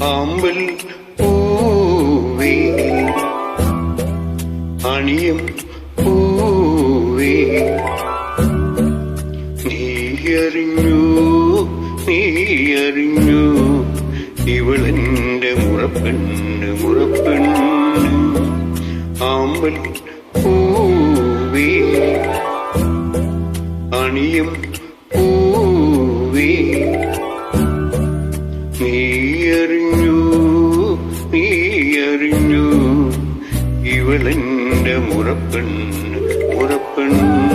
അമ്പിൽ പൂവേ അണിയും പൂവേ. നീയറിഞ്ഞു നീയറിഞ്ഞു. ഇവളെന്റെ മുറപ്പെണ്ണ് മുറപ്പെണ്ണ് ആമ്പൽ പൂവേ അണിയും പൂവേ. നീയറിഞ്ഞു നീയറിഞ്ഞു ഇവളെന്റെ മുറപ്പെണ്ണ് മുറപ്പെണ്ണ്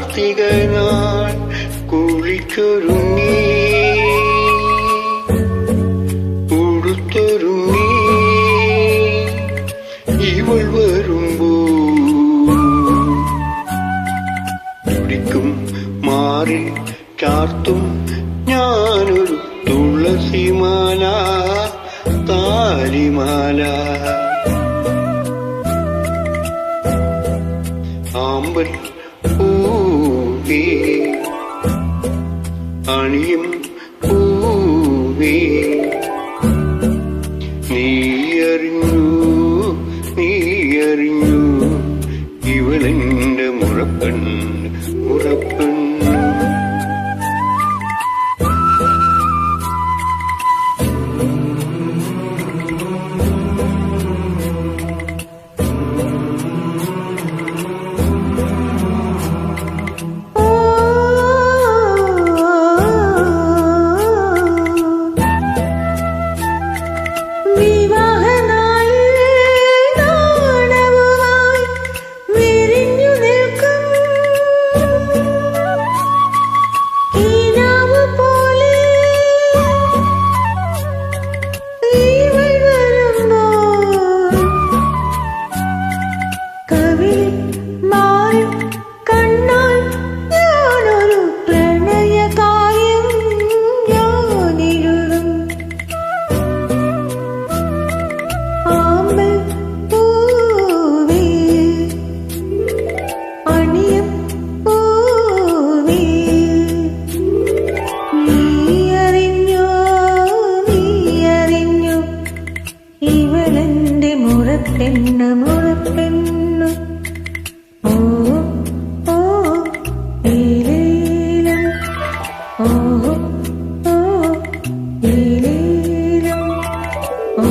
കാർത്തിക നാൾ കുളിച്ചൊരുങ്ങി ഉടുത്തൊരുങ്ങി. ഇവൾ വരുമ്പോ പിടിക്കും മാറി ചാർത്തും. ഞാനൊരു തുളസിമാല താലിമാല. ആമ്പൽ പൂവേ അണിയും പൂവേ നീയറിഞ്ഞു നീ അറിഞ്ഞു ഇവളെന്റെ മുറപ്പെണ്ണ് മുഴത്തെണ്ണ മുഴത്തെണ്ണു ഓ ഓ ഏലീലം ഓ ഓ ഏലീലം ഓ